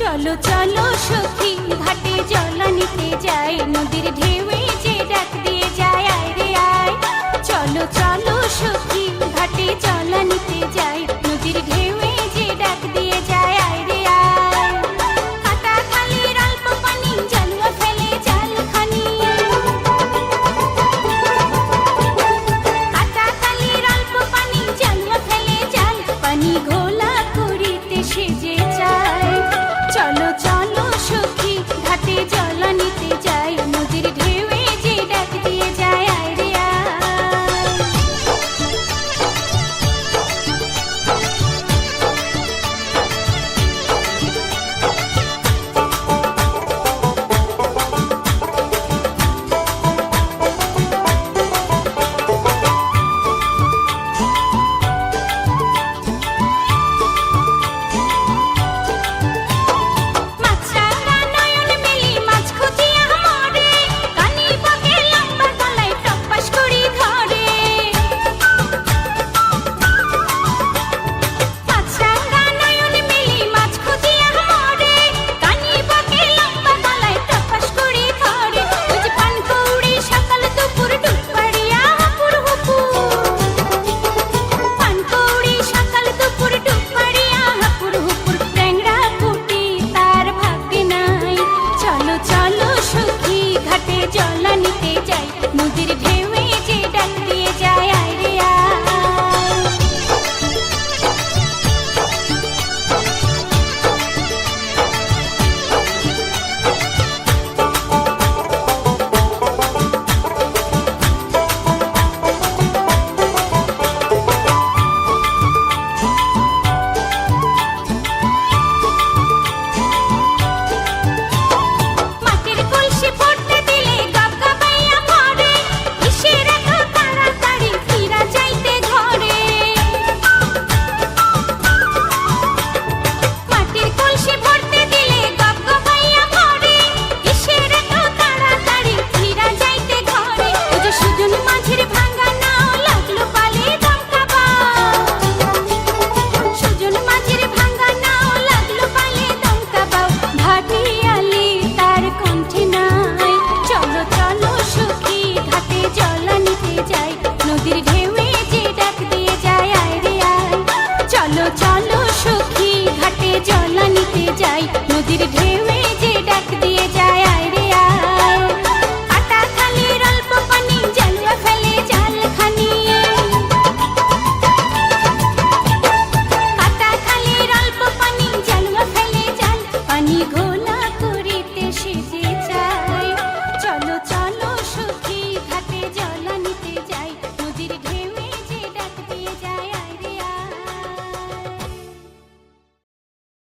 চলো চলো সখী ঘাটে জল নিতে যাই। নদীর ঢেউয়ে যে ডাক